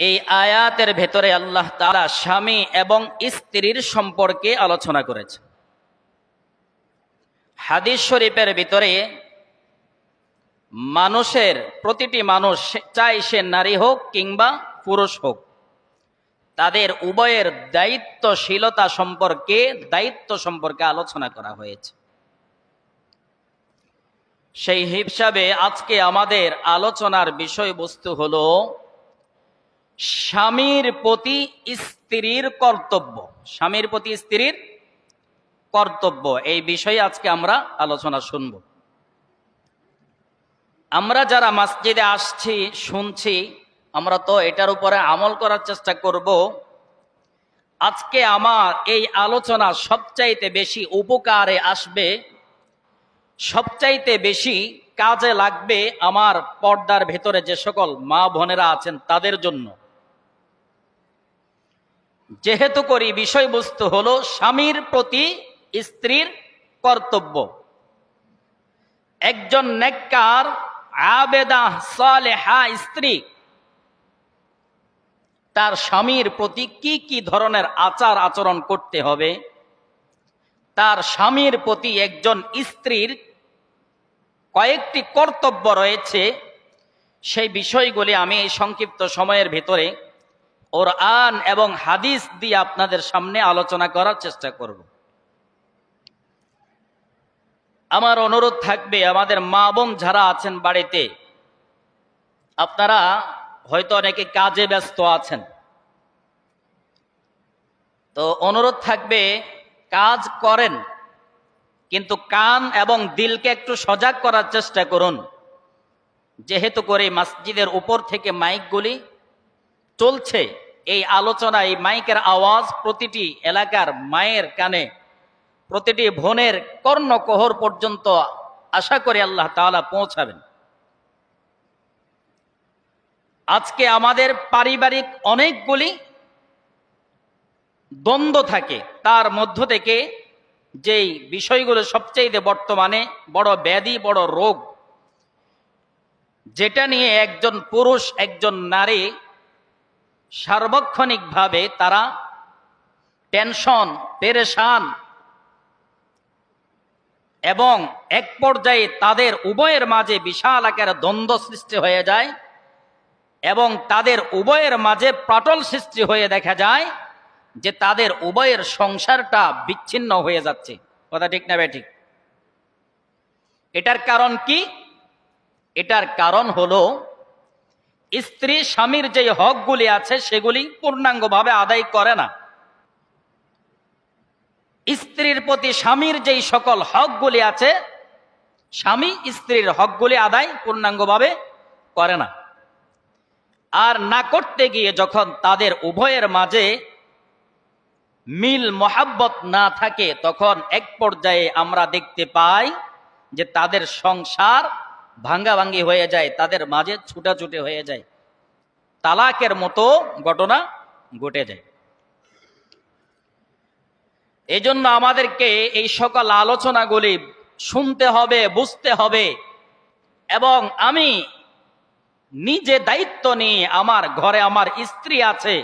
এই আয়াতের ভেতরে আল্লাহ তাআলা স্বামী এবং স্ত্রীর সম্পর্কে আলোচনা করেছে। হাদিস শরীফের ভিতরে মানুষের প্রতিটি মানুষ চাই সে নারী হোক কিংবা পুরুষ হোক, তাদের উভয়ের দায়িত্বশীলতা সম্পর্কে, দায়িত্ব সম্পর্কে আলোচনা করা হয়েছে। সেই হিসাবে আজকে আমাদের আলোচনার বিষয়বস্তু হলো স্বামীর প্রতি স্ত্রীর কর্তব্য। স্বামীর প্রতি স্ত্রীর কর্তব্য। এই বিষয়ে আজকে আমরা আলোচনা শুনব। আমরা যারা মসজিদে আসছি, শুনছি, আমরা তো এটার উপরে আমল করার চেষ্টা করব। আজকে আমার এই আলোচনা সবচাইতে বেশি উপকারে আসবে, সবচাইতে বেশি কাজে লাগবে আমার পর্দার ভেতরে যে সকল মা বোনেরা আছেন তাদের জন্য। যেহেতু করি, বিষয়বস্তু হলো স্বামীর প্রতি স্ত্রীর কর্তব্য। একজন নেককার, আবেদা, সালেহা স্ত্রী, তার স্বামীর প্রতি কি কি ধরনের আচার আচরণ করতে হবে? তার স্বামীর প্রতি একজন স্ত্রীর কয়েকটি কর্তব্য রয়েছে। সেই বিষয়গুলি আমি এই সংক্ষিপ্ত সময়ের ভিতরে ওর আন এবং হাদিস দিয়ে আপনাদের সামনে আলোচনা করার চেষ্টা করব। আমার অনুরোধ থাকবে, আমাদের মা বোন যারা আছেন বাড়িতে, আপনারা হয়তো অনেকে কাজে ব্যস্ত আছেন। তো অনুরোধ থাকবে, কাজ করেন, কিন্তু কান এবং দিলকে একটু সজাগ করার চেষ্টা করুন। যেহেতু করে মসজিদের উপর থেকে মাইকগুলি চলছে। এই আলোচনা এই মাইকের আওয়াজ প্রতিটি এলাকার মায়ের কানে, প্রতিটি বোনের কর্ণকোহর পর্যন্ত আশা করি আল্লাহ তাআলা পৌঁছাবেন। আজকে আমাদের পারিবারিক অনেকগুলি দ্বন্দ্ব থাকে। তার মধ্য থেকে যেই বিষয়গুলো সবচেয়ে বর্তমানে বড় ব্যাধি, বড় রোগ, যেটা নিয়ে একজন পুরুষ, একজন নারী সার্বক্ষণিকভাবে তারা টেনশন, পেরেশান এবং এক পর্যায়ে তাদের উভয়ের মাঝে বিশাল আকারে দ্বন্দ্ব সৃষ্টি হয়ে যায় এবং তাদের উভয়ের মাঝে পাটল সৃষ্টি হয়ে দেখা যায় যে তাদের উভয়ের সংসারটা বিচ্ছিন্ন হয়ে যাচ্ছে। কথা ঠিক না ঠিক এটার কারণ কি? এটার কারণ হলো স্ত্রী স্বামীর যে হকগুলি আছে, সেগুলি পূর্ণাঙ্গভাবে আদায় করে না। স্ত্রীর প্রতি স্বামীর যেই সকল হকগুলি আছে, স্বামী স্ত্রীর হকগুলি আদায় পূর্ণাঙ্গভাবে করে না। আর না করতে গিয়ে যখন তাদের উভয়ের মাঝে মিল, মহাব্বত না থাকে, তখন এক পর্যায়ে আমরা দেখতে পাই যে তাদের সংসার ভাঙ্গাভাঙ্গি হয়ে যায়, তাদের মাঝে ছুটাছুটি হয়ে যায়, তালাকের মতো ঘটনা ঘটে যায়। এই জন্য আমাদেরকে এই সকল আলোচনাগুলি শুনতে হবে, বুঝতে হবে এবং আমি নিজে দায়িত্ব নিয়ে আমার ঘরে আমার স্ত্রী আছে,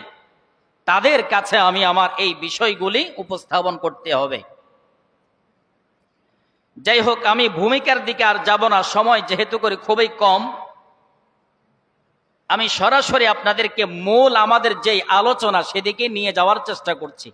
তাদের কাছে আমি আমার এই বিষয়গুলি উপস্থাপন করতে হবে। যাই হোক আমি ভূমিকার দিকে আর যাব না। সময় যেহেতু করে খুবই কম, আমি সরাসরি আপনাদেরকে মূল আমাদের যেই আলোচনা সেদিকে নিয়ে যাওয়ার চেষ্টা করছি।